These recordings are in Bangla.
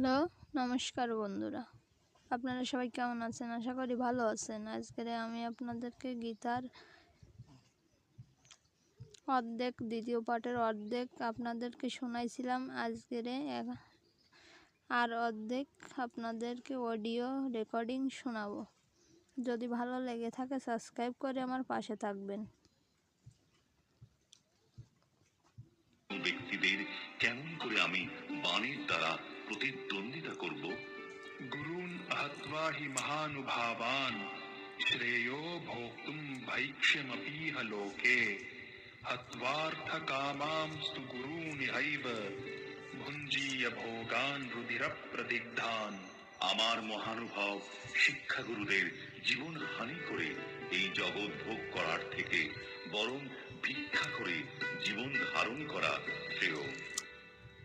হ্যালো, নমস্কার বন্ধুরা। আপনারা সবাই কেমন আছেন? আশা করি ভালো আছেন। আজকের আমি আপনাদেরকে গীতার অর্ধেক, দ্বিতীয় পাঠের অর্ধেক আপনাদেরকে শোনাইছিলাম। আজকের আর অর্ধেক আপনাদেরকে অডিও রেকর্ডিং শোনাবো। যদি ভালো লেগে থাকে, সাবস্ক্রাইব করে আমার পাশে থাকবেন। ব্যক্তিদের কেমন করে আমি বাণীর দ্বারা প্রতিদ্বন্দ্বিতা করব। গুরুন আহত্বা হি মহানুভাবান শ্রেয় ভোক্তুম ভৈক্ষ্যমপিহ লোকে। হত্বার্থ কামাংস্তু গুরুন ইহৈব ভুঞ্জীয় ভোগান রুধির প্রদিগ্ধান আমার মহানুভব শিক্ষা গুরুদের জীবন হানি করে এই জগৎ ভোগ করার থেকে বরং ভিক্ষা করে জীবন ধারণ করা শ্রেয়।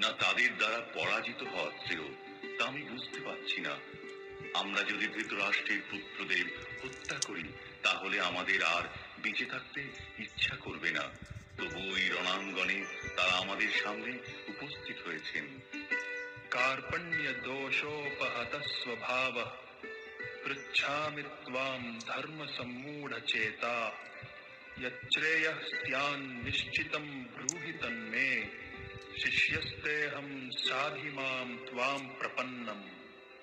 না তাদের দ্বারা পরাজিত হওয়া শ্রেয় তা আমি বুঝতে পারছি না আমরা যদি ধৃতরাষ্ট্রের পুত্রদের হত্যা করি তাহলে আমাদের আর বেঁচে থাকতে ইচ্ছা করবে না তবু ওই রণাঙ্গনে তারা আমাদের সামনে উপস্থিত হয়েছেন कार्पण्यदोषोपहतः स्वभावः पृच्छामि त्वाम् धर्मसम्मूढचेता यच्छ्रेयः स्यान्निश्चितम् ब्रूहि तन्मे শিষ্যস্তেহম সাধিমাম ত্বাম প্রপন্নম।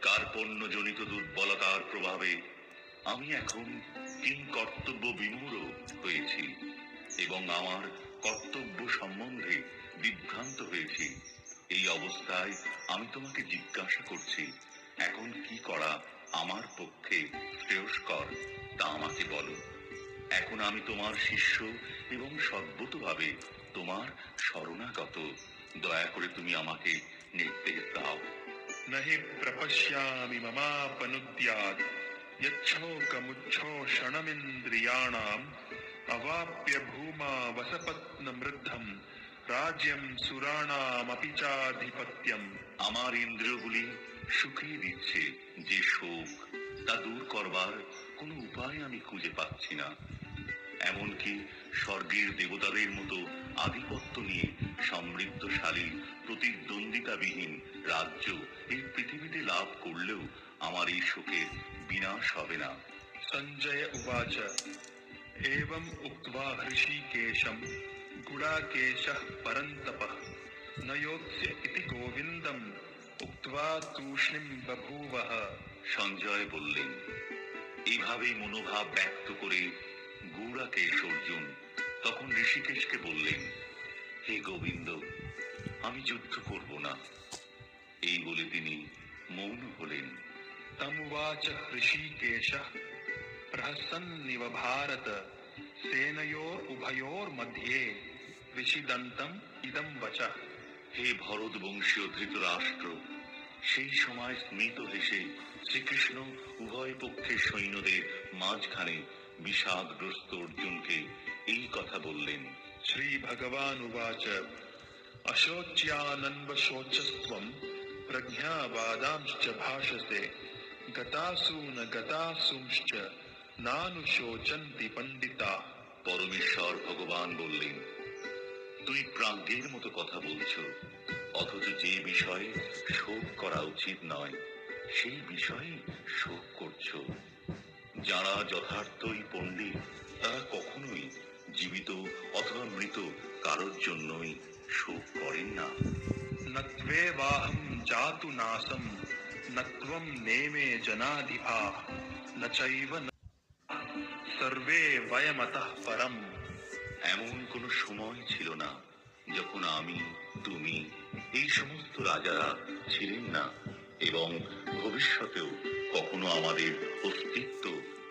কার্পণ্যজনিত দুর্বলতার প্রভাবে আমি এখন কিং কর্তব্য বিমূঢ় হয়েছি এবং আমার কর্তব্য সম্বন্ধে বিভ্রান্ত হয়েছি। এই অবস্থায় আমি তোমাকে জিজ্ঞাসা করছি, এখন কি করা আমার পক্ষে শ্রেয়স্কর? তা আমাকে বলো। এখন আমি তোমার শিষ্য এবং সদ্গতভাবে তোমার শরণাগত দয়া করে তুমি আমাকে নির্দেশ দাও न हि प्रपश्यामि ममापनुद्यात् यच्छोकमुच्छोषणमिन्द्रियाणाम् अवाप्य भूमा वसपत्नमृद्धम् राज्यम् सुराणामपि चाधिपत्यम् আমার ইন্দ্রিয়গুলি শুকিয়ে দিচ্ছে যে শোক তা দূর করবার কোনো উপায় আমি খুঁজে পাচ্ছি না এমনকি স্বর্গের দেবতাদের মতো আধিপত্য নিয়ে সমৃদ্ধশালী প্রতিদ্বন্দ্বিতাবিহীন রাজ্য এই পৃথিবীতে লাভ করলেও আমার এই শোকের বিনাশ হবে না सञ्जय उवाच एवम् उक्त्वा हृषीकेशम् गुडाकेशः परन्तपः न योत्स्य इति गोविन्दम् उक्त्वा तूष्णीम् बभूवः সঞ্জয় বললেন এইভাবেই মনোভাব ব্যক্ত করে গুড়াকেশ অর্জুন তখন ঋষিকেশকে বললেন, হে গোবিন্দ, আমি যুদ্ধ করব না। এই বলে তিনি মৌন হলেন। তমুবাচ ঋষিকেশ, প্রহসন্নিব ভারত সেনয়োর উভয়োর মধ্যে ঋষিদন্তম ইদম হে ভরত বংশীয় ধৃতরাষ্ট্র, সেই সময় স্মৃত হেসে শ্রীকৃষ্ণ উভয় পক্ষের সৈন্যদের মাঝখানে বিষাদগ্রস্ত অর্জুনকে এই কথা বললেন, শ্রী ভগবান উবাচ, অশোচ্যানন্ব শোচস্বম প্রজ্ঞাবাদাংশ্চ ভাষসে গতাসূন গতাসুংশ্চ নানুশোচন্তি পণ্ডিতা। পরমেশ্বর ভগবান বললেন তুই প্রাজ্ঞের মতো কথা বলছ, অথচ যে বিষয়ে শোক করা উচিত নয়, সেই বিষয়ে শোক করছ। যারা যথার্থই পণ্ডিত তারা কখনোই জীবিত অথবা মৃত কারোর জন্যই শোক করেন না। নত্বেবাহম জাতু নাসম নত্বম নেমে জনাধিপা নচৈব সর্বে বয়মতঃ পরম। এমন কোনো সময় ছিল না যখন আমি তুমি এই সমস্ত রাজারা ছিলেন না এবং ভবিষ্যতেও কখনো আমাদের অস্তিত্ব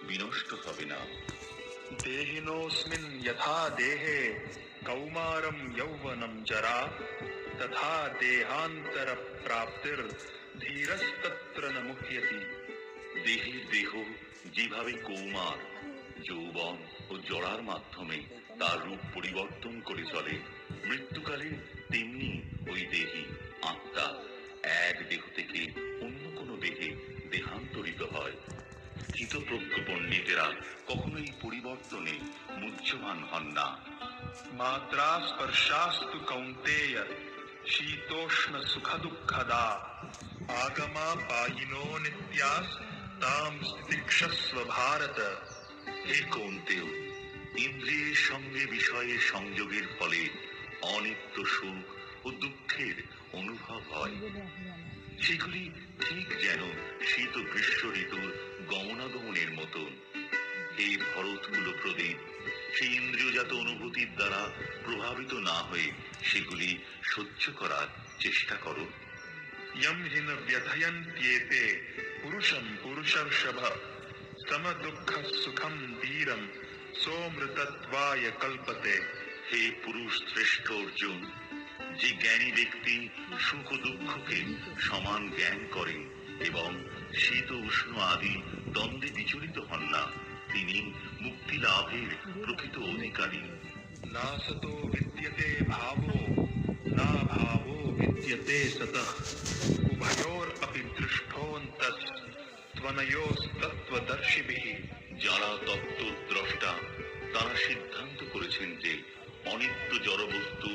বিনষ্ট হবে না। দেহিনোস্মিন যথা দেহে কৌমারম যৌবনম জরা তথা দেহান্তর প্রাপ্তির ধীরস্তত্র ন মুহ্যতি দেহ যেভাবে কৌমার যৌবন ও জড়ার মাধ্যমে তার রূপ পরিবর্তন করে চলে মৃত্যুকালে তেমনি ওই দেহি আত্মা এক দেহ থেকে অন্য কোনো দেহে দেহান্তরিত হয়। হিতপ্রজ্ঞ পণ্ডিতেরা কখনোই পরিবর্তনে মুহ্যমান হন না। মাত্রাস্পর্শাস্তু কৌন্তেয় শীতোষ্ণ সুখ দুঃখদা আগমা পায়িনো নিত্যাস তাম দীক্ষস্ব ভারত। হে কৌন্তেয়, ইন্দ্রিয়ের সঙ্গে বিষয়ের সংযোগের ফলে অনিত্য সুখ ও দুঃখের অনুভব হয়। সেগুলি ঠিক যেন শীত গ্রীষ্ম ঋতুর গমনাগমনের মতন। এই ভরতগুলো প্রদীপ সেই ইন্দ্রিয়জাত অনুভূতির দ্বারা প্রভাবিত না হয়ে সেগুলি সহ্য করার চেষ্টা করো। ইয়ম হিন পুরুষম সম দুঃখ সুখম সোমৃতত্বায় কল্পতে। হে পুরুষ শ্রেষ্ঠ অর্জুন যে জ্ঞানী ব্যক্তি সুখ দুঃখকে সমান জ্ঞান করে এবং শীত উষ্ণ আদি দ্বন্দ্বে বিচলিত হন না তিনি মুক্তি লাভের প্রকৃত অধিকারী। না সত বিদ্যতে ভাব না ভাব বিদ্যতে সত। উভয়োর অপি দৃষ্টন্তস যারা তত্ত্ব দ্রষ্টা তারা সিদ্ধান্ত করেছেন যে অনিত্য জড়বস্তু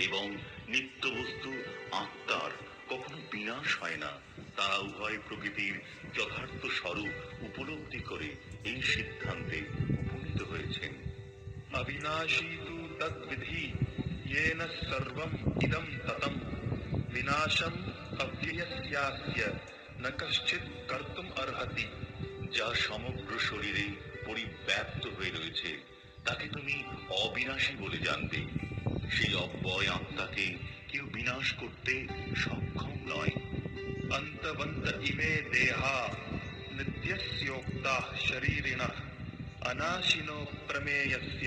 এবং নিত্য বস্তু আত্মার কখনো বিনাশ হয় না তারা উভয় প্রকৃতির যথার্থ স্বরূপ উপলব্ধি করে এই সিদ্ধান্তে উপনীত হয়েছেন अविनाशी तु तद्विधि येन सर्वम् इदं ततम् विनाशम् अव्ययस्यास्य न कश्चित् कर्तुम् अर्हति যা সমগ্র শরীরে পরিব্যাপ্ত হয়ে রয়েছে তাকে তুমি অবিনাশী বলে জানবে সেই অব্যয় আত্মাকে কেউ বিনাশ করতে সক্ষম নয় অন্তবন্ত ইমে দেহা নিত্যস্যোক্তা শরীরিণ অনাশিনো প্রমেয়স্য